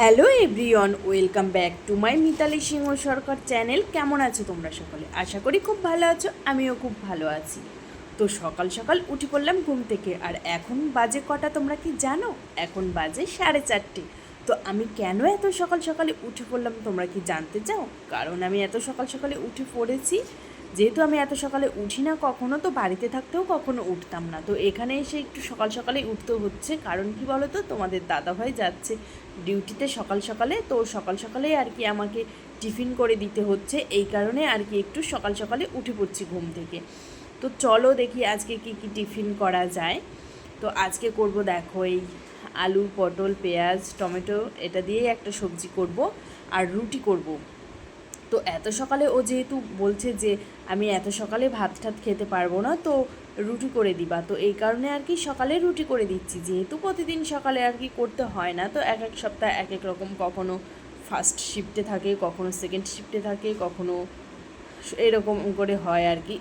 Hello everyone, welcome back to my Mitali Singha Sarkar channel. কেমন আছো তোমরা সকলে? আশা করি খুব ভালো আছো, আমিও খুব ভালো আছি। তো সকাল সকাল উঠে পড়লাম ঘুম থেকে, আর এখন বাজে কটা তোমরা কি জানো? এখন বাজে সাড়ে চারটে। তো আমি কেন এত সকাল সকালে উঠে পড়লাম তোমরা কি জানতে চাও? কারণ আমি এত সকাল সকালে উঠে পড়েছি যেহেতু আমি এত সকালে উঠি না কখনো, তো বাড়িতে থাকতেও কখনো উঠতাম না। তো এখানে এসে একটু সকাল সকালে উঠতে হচ্ছে। কারণ কি বলো তো তোমাদের দাদাভাই যাচ্ছে ডিউটিতে সকাল সকালে, তো সকাল সকালেই আর কি আমাকে টিফিন করে দিতে হচ্ছে। এই কারণে আর কি একটু সকাল সকালে উঠে পড়ছি ঘুম থেকে। তো চলো দেখি আজকে কি কি টিফিন করা যায়। তো আজকে করব দেখো এই আলু, পটল, পেঁয়াজ, টমেটো, এটা দিয়েই একটা সবজি করব। আর রুটি করব। তো এত সকালে ও যেহেতু বলছে যে, আমি এত সকালে ভাত ঠাত খেতে পারব না, তো রুটি করে দিবা। তো এই কারণে আর কি সকালে রুটি করে দিচ্ছি। যেহেতু প্রতিদিন সকালে আর কি করতে হয় না, তো এক এক সপ্তাহ এক এক রকম কখনো ফার্স্ট শিফটে থাকে, কখনো সেকেন্ড শিফটে থাকে, কখনো এরকম করে হয় আর কি।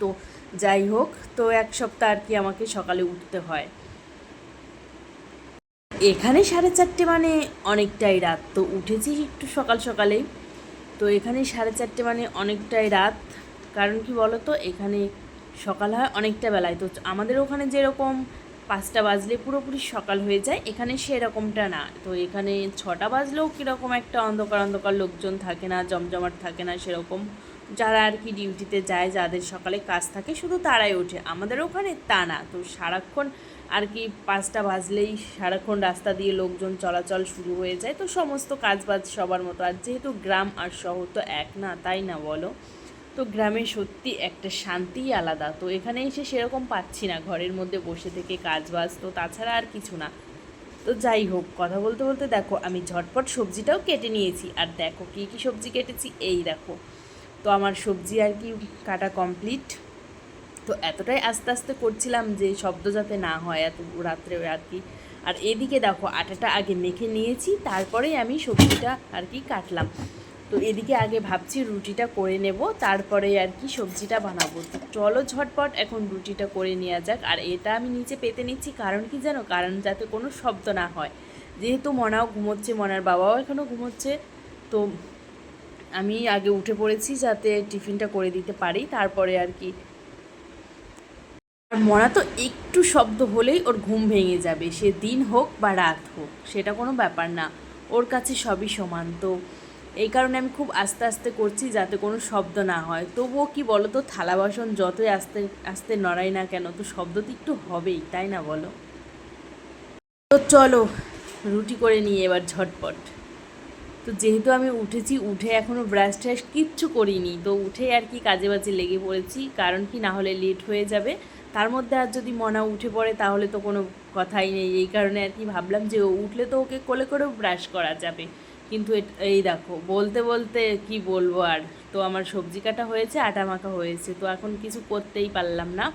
তো যাই হোক, তো এক সপ্তাহ আর কি আমাকে সকালে উঠতে হয়। এখানে সাড়ে চারটে মানে অনেকটাই রাত, তো উঠেছি একটু সকাল সকালেই। তো এখানে সাড়ে চারটে মানে অনেকটাই রাত। কারণ কি বলো তো এখানে সকাল হয় অনেকটা বেলায়। তো আমাদের ওখানে যেরকম পাঁচটা বাজলে পুরোপুরি সকাল হয়ে যায়, এখানে সেরকমটা না। তো এখানে ছটা বাজলেও কীরকম একটা অন্ধকার অন্ধকার লোকজন থাকে না, জমজমাট থাকে না সেরকম। যারা আর কি ডিউটিতে যায়, যাদের সকালে কাজ থাকে, শুধু তারাই ওঠে। আমাদের ওখানে তা না। তো সারাক্ষণ আর কি পাঁচটা বাজলেই সারাক্ষণ রাস্তা দিয়ে লোকজন চলাচল শুরু হয়ে যায়। তো সমস্ত কাজবাজ সবার মতো। আর যেহেতু গ্রাম আর শহর তো এক না, তাই না বলো? তো গ্রামে সত্যি একটা শান্তিই আলাদা। তো এখানে এসে সেরকম পাচ্ছি না ঘরের মধ্যে বসে থেকে কাজ বাজ তো তাছাড়া আর কিছু না। তো যাই হোক, কথা বলতে বলতে দেখো, আমি ঝটপট সবজিটাও কেটে নিয়েছি। আর দেখো কী কী সবজি কেটেছি, এই দেখো। তো আমার সবজি আর কি কাটা কমপ্লিট তো এতটাই আস্তে আস্তে করছিলাম যে শব্দ যাতে না হয় এত রাত্রে আর কি। আর এদিকে দেখো আটাটা আগে মেখে নিয়েছি, তারপরেই আমি সবজিটা আর কি কাটলাম। তো এদিকে আগে ভাবছি রুটিটা করে নেব, তারপরে আর কি সবজিটা বানাবো। তো চলো ঝটপট এখন রুটিটা করে নেওয়া যাক। আর এটা আমি নিচে পেতে নিচ্ছি, কারণ কি জানো? কারণ যাতে কোনো শব্দ না হয়। যেহেতু মনাও ঘুমোচ্ছে, মনার বাবাও এখনও ঘুমোচ্ছে, তো আমি আগে উঠে পড়েছি যাতে টিফিনটা করে দিতে পারি। তারপরে আর কি আর মনা তো একটু শব্দ হলেই ওর ঘুম ভেঙে যাবে। সে দিন হোক বা রাত হোক, সেটা কোনো ব্যাপার না। ওর কাছে সবই সমান। তো এই কারণে আমি খুব আস্তে আস্তে করছি যাতে কোনো শব্দ না হয়। তবুও কি বলো তো থালা বাসন যতই আস্তে আস্তে নড়াই না কেন, তো শব্দ তো একটু হবেই, তাই না বলো? তো চলো, রুটি করে নিয়ে এবার ঝটপট। তো যেহেতু আমি উঠেছি, উঠে এখনও ব্রাশ ট্রাশ কিচ্ছু করিনি। তো উঠে আর কি কাজে বাজে লেগে পড়েছি, কারণ কি না হলে লেট হয়ে যাবে। তার মধ্যে আর যদি মনা উঠে পড়ে, তাহলে তো কোনো কথাই নেই। এই কারণে আর কি ভাবলাম যে ও উঠলে তো ওকে কোলে করেও ব্রাশ করা যাবে। কিন্তু এই দেখো, বলতে বলতে কি বলব আর? তো আমার সবজি কাটা হয়েছে, আটা মাখা হয়েছে। তো এখন কিছু করতেই পারলাম না।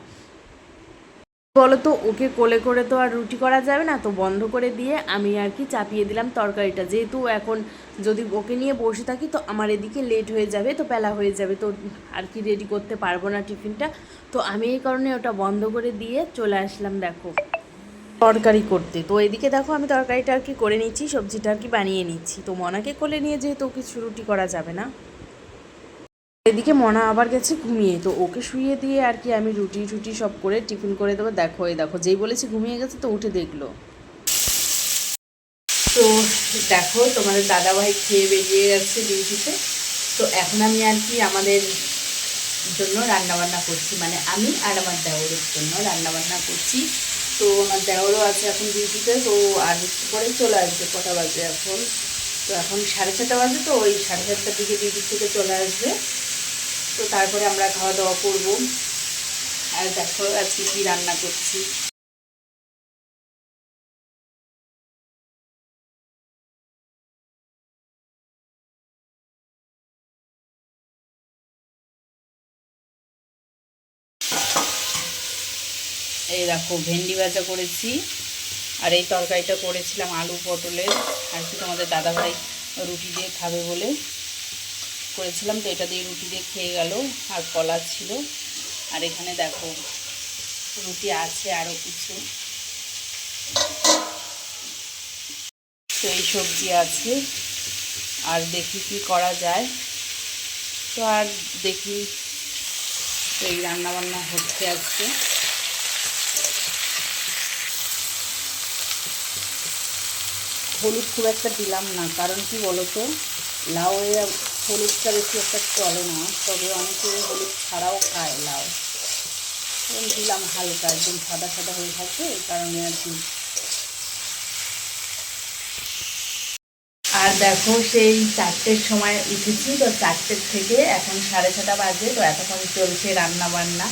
বলো তো ওকে কোলে করে তো আর রুটি করা যাবে না, তো বন্ধ করে দিয়ে আমি আর কি চাপিয়ে দিলাম তরকারিটা। যেহেতু এখন যদি ওকে নিয়ে বসে থাকি, তো আমার এদিকে লেট হয়ে যাবে, তো বেলা হয়ে যাবে, তো আর কি রেডি করতে পারব না টিফিনটা। তো আমি এই কারণে ওটা বন্ধ করে দিয়ে চলে আসলাম, দেখো। তরকারি করতে। তো এদিকে দেখো, আমি তরকারিটা আর কি করে নিচ্ছি, সবজিটা আর কি বানিয়ে নিচ্ছি। তো মনাকে কোলে নিয়ে যেহেতু কিছু রুটি করা যাবে না এদিকে মনা আবার গেছে ঘুমিয়ে, তো ওকে শুয়ে দিয়ে আর কি আমি রুটি টুটি সব করে টিফিন করে দেবো। দেখো, এই দেখো, যেই বলেছি ঘুমিয়ে গেছে তো উঠে দেখল। তো দেখো, তোমাদের দাদাভাই খেয়ে বেরিয়ে গেছে ডিউটিতে। তো এখন আমি আর কি আমাদের জন্য রান্নাবান্না করছি মানে আমি আর আমার দেওরের জন্য রান্নাবান্না করছি। তো আমার দেওরও আছে এখন ডিউটিতে, তো আর একটু পরে চলে আসবে, কটা বাজে এখন। তো এখন সাড়ে ছটা বাজে, তো ওই সাড়ে সাতটার দিকে ডিউটি থেকে চলে আসবে। তো তারপরে আমরা খাওয়া দাওয়া করব। আর দেখো আজকে কী রান্না করছি। এই দেখো, ভেন্ডি ভাজা করেছি। আর এই তরকারিটা করেছিলাম আলু পটলের। আর কি তোমাদের দাদাভাই রুটি দিয়ে খাবে বলে। করেছিলাম তো, এটা দিয়ে রুটি দিয়ে খেয়ে গেল, আর কলা ছিল। আর এখানে দেখো, রুটি আছে আরও কিছু। তো এই সবজি আছে, আর দেখি কি করা যায়। তো আর দেখি তো এই রান্নাবান্না হচ্ছে আজকে। হলুদ খুব একটা দিলাম না, কারণ কি বলতো লাউ হলুদটা বেশি একটা চলে না, তবে অনেকে হলুদ ছাড়াও খায় লাউ। দিলাম হালকা, একদম সাদা সাদা হয়ে থাকবে, এই কারণে আর কি। আর দেখো, সেই চারটের সময় উঠেছি, তো চারটের থেকে এখন সাড়ে ছটা বাজে, তো এতক্ষণ চলছে রান্না বান্না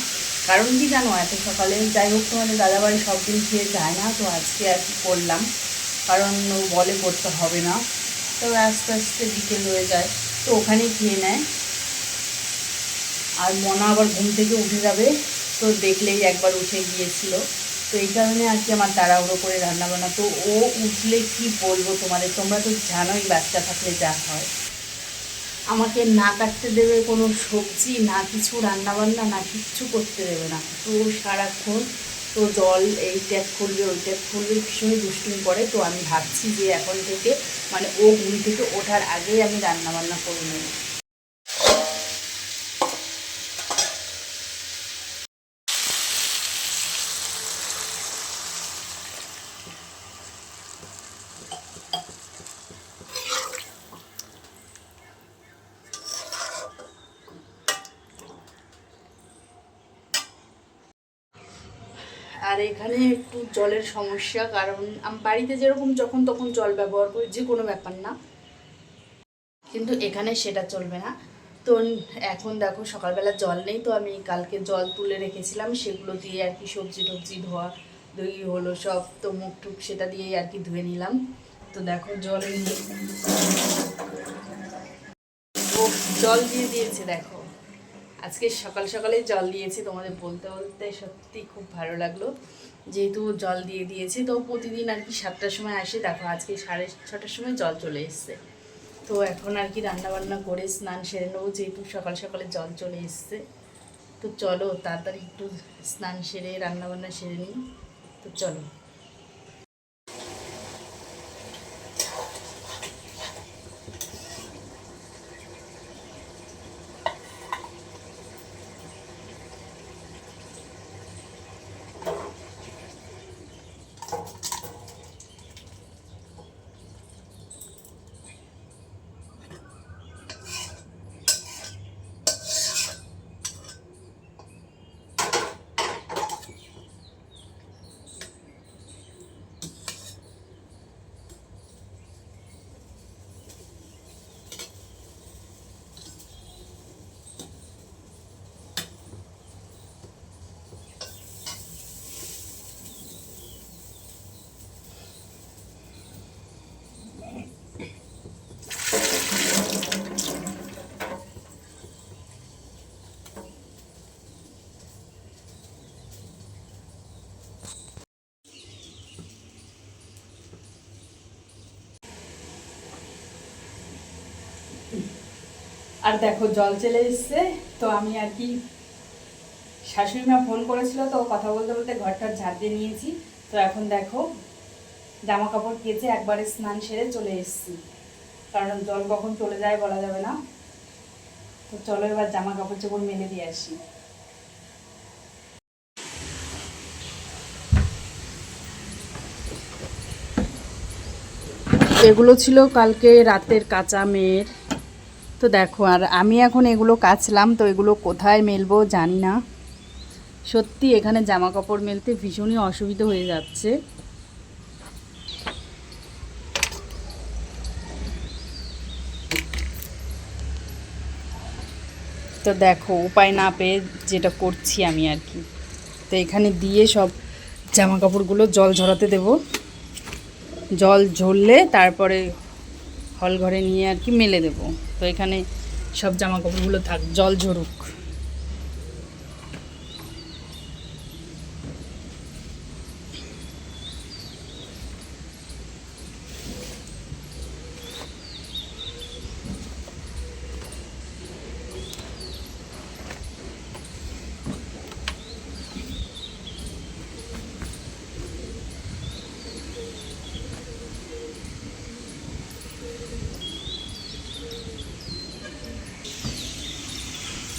কারণ কি জানো, এত সকালে, যাই হোক তোমাদের দাদাবাড়ি সব দিন খেয়ে যায় না, তো আজকে আর কি করলাম। কারণ বলে করতে হবে না। তো আস্তে আস্তে বিকেল হয়ে যায়। তো ওখানেই খেয়ে নেয়। আর মনা আবার ঘুম থেকে উঠে যাবে, তো দেখলেই একবার উঠে গিয়েছিল। তো এই কারণে আর কি আমার তাড়াহুড়ো করে রান্না বান্না তো ও উঠলে কি বলব তোমাদের? তোমরা তো জানোই বাচ্চা থাকলে যা হয়। আমাকে না কাটতে দেবে কোনো সবজি, না কিছু রান্নাবান্না, না কিচ্ছু করতে দেবে না। তো সারাক্ষণ তো জল এই ট্যাপ খুলবে ওই ট্যাপ খুলবে ভীষণই দুষ্টুমি করে। তো আমি ভাবছি যে এখন থেকে মানে ও ঘুম থেকে ওঠার আগেই আমি রান্না বান্না করে নেব। আর এখানে একটু জলের সমস্যা, কারণ আমি, বাড়িতে যেরকম যখন তখন জল ব্যবহার করি, যে কোনো ব্যাপার না। কিন্তু এখানে সেটা চলবে না। তো এখন দেখো সকালবেলা জল নেই, তো আমি কালকে জল তুলে রেখেছিলাম, সেগুলো দিয়ে আর কি সবজি টবজি, ধোয়া, দই হলো সব, তো মুখ টুক সেটা দিয়েই আর কি ধুয়ে নিলাম। তো দেখো জল জল দিয়ে দিয়েছে, দেখো। আজকে সকাল সকালে জল দিয়েছি, তোমাদের বলতে বলতে সত্যি খুব ভালো লাগল। যেহেতু জল দিয়ে দিয়েছি, তো প্রতিদিন আর কি সাতটার সময় আসে। দেখো, আজকে সাড়ে ছটার সময় জল চলে এসছে। তো এখন আর কি রান্নাবান্না করে স্নান সেরে নেব, যেহেতু সকাল সকালে জল চলে এসছে। তো চলো, তাড়াতাড়ি একটু স্নান সেরে, রান্নাবান্না সেরে নিই। তো চলো। আর দেখো, জল চলে এসছে। তো আমি আর কি, শাশুড়ি মা ফোন করেছিল তো কথা বলতে বলতে ঘরটার ঝাড় দিয়ে নিয়েছি। তো এখন দেখো, জামা কাপড় কেচে একবারে স্নান সেরে চলে এসেছি। কারণ জল কখন চলে যায় বলা যাবে না। তো চলো এবার জামা কাপড় চোপড় মেলে দিয়ে আসি। এগুলো ছিল কালকে রাতের কাঁচা মেয়ের। তো দেখো, আর আমি এখন এগুলো কাচলাম, তো এগুলো কোথায় মেলবো জানি না। সত্যি এখানে জামা কাপড় মেলতে ভীষণই অসুবিধা হয়ে যাচ্ছে। তো দেখো, উপায় না পেয়ে যেটা করছি আমি আর কি। তো এখানে দিয়ে সব জামা কাপড়গুলো জল ঝরাতে দেব। জল ঝরলে তারপরে হল ঘরে নিয়ে আর কি মেলে দেবো। তো এখানে সব জামা কাপড়গুলো থাক, জল ঝরুক।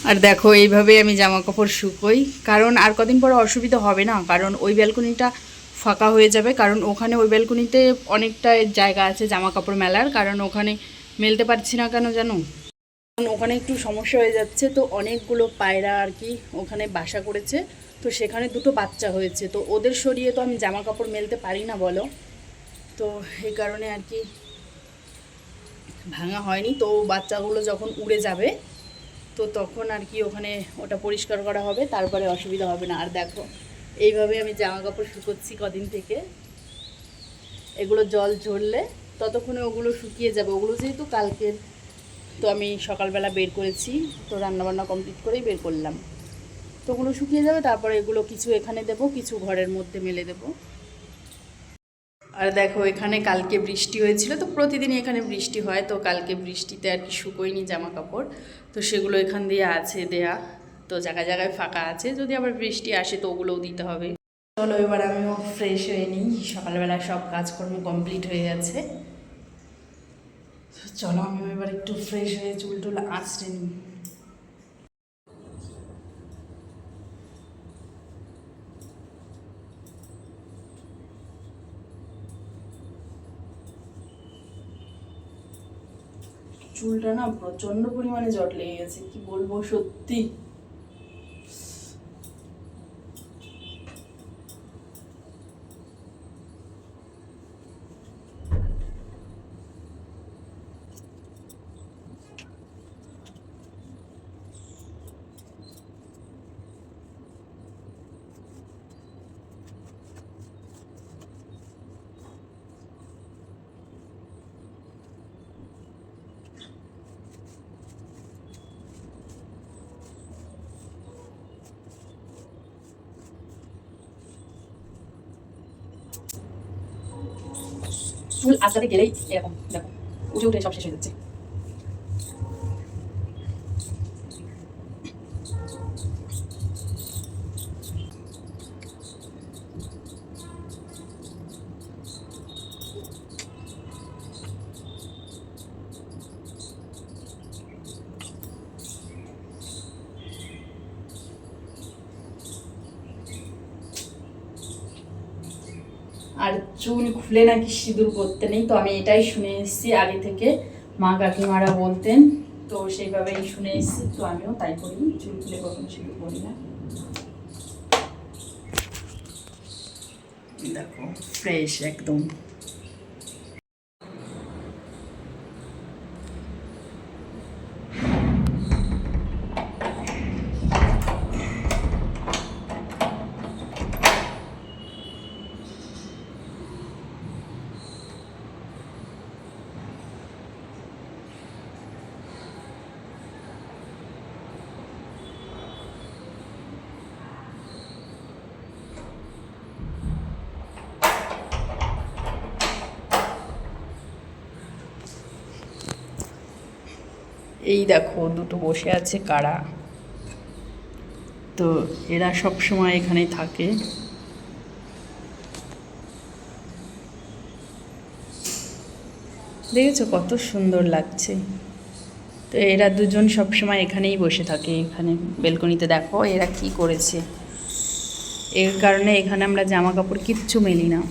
আর দেখো, এইভাবে আমি জামা কাপড় শুকোই। কারণ আর কদিন পরে অসুবিধা হবে না, কারণ ওই ব্যালকনিটা ফাঁকা হয়ে যাবে। কারণ ওখানে ওই ব্যালকনিতে অনেকটা জায়গা আছে জামা কাপড় মেলার, কারণ ওখানে মেলতে পারছি না কেন জানো? কারণ ওখানে একটু সমস্যা হয়ে যাচ্ছে, তো অনেকগুলো পায়রা আর কি ওখানে বাসা করেছে। তো সেখানে দুটো বাচ্চা হয়েছে, তো ওদের সরিয়ে তো আমি জামা কাপড় মেলতে পারি না বলো। তো এই কারণে আর কি ভাঙা হয়নি, তো বাচ্চাগুলো যখন উড়ে যাবে তো তখন আর কি ওখানে ওটা পরিষ্কার করা হবে, তারপরে অসুবিধা হবে না। আর দেখো, এইভাবে আমি জামা কাপড় শুকোচ্ছি কদিন থেকে। এগুলো জল ঝরলে ততক্ষণে ওগুলো শুকিয়ে যাবে। ওগুলো যেহেতু কালকের, তো আমি সকালবেলা বের করেছি, তো রান্নাবান্না কমপ্লিট করেই বের করলাম। তো ওগুলো শুকিয়ে যাবে, তারপরে এগুলো কিছু এখানে দেব, কিছু ঘরের মধ্যে মেলে দেবো। আর দেখো, এখানে কালকে বৃষ্টি হয়েছিল, তো প্রতিদিনই এখানে বৃষ্টি হয়, তো কালকে বৃষ্টিতে আর কি শুকোয়নি জামা কাপড় তো সেগুলো এখান দিয়ে আছে দেয়া, তো জায়গায় জায়গায় ফাঁকা আছে, যদি আবার বৃষ্টি আসে তো ওগুলোও দিতে হবে। চলো এবার আমিও ফ্রেশ হয়ে নিই সকালবেলা সব কাজকর্ম কমপ্লিট হয়ে গেছে। চলো আমিও এবার একটু ফ্রেশ হয়ে চুল টুল আঁচড়ে নিই। চুলটা না প্রচণ্ড পরিমাণে জট লেগে গেছে কি বলব সত্যি। চুল আসলে গেলেই এরকম দেখো উঠে উঠে সব শেষ হয়ে যাচ্ছে। আর চুল খুলে নাকি সিঁদুর করতে নেই, তো আমি এটাই শুনে এসেছি আগে থেকে। মা কাকিমারা বলতেন, তো সেইভাবেই শুনে এসেছি, তো আমিও তাই করি, চুল খুলে কখনো সিঁদুর করি না। দেখো ফ্রেশ একদম। এই দেখো দুটো বসে আছে কারা। তো এরা সব সময় এখানেই থাকে। দেখেছ কত সুন্দর লাগছে। তো এরা দুজন সব সময় এখানেই বসে থাকে, এখানে বেলকনিতে। দেখো এরা কি করেছে। এর কারণে এখানে আমরা জামা কাপড় কিচ্ছু মেলি না।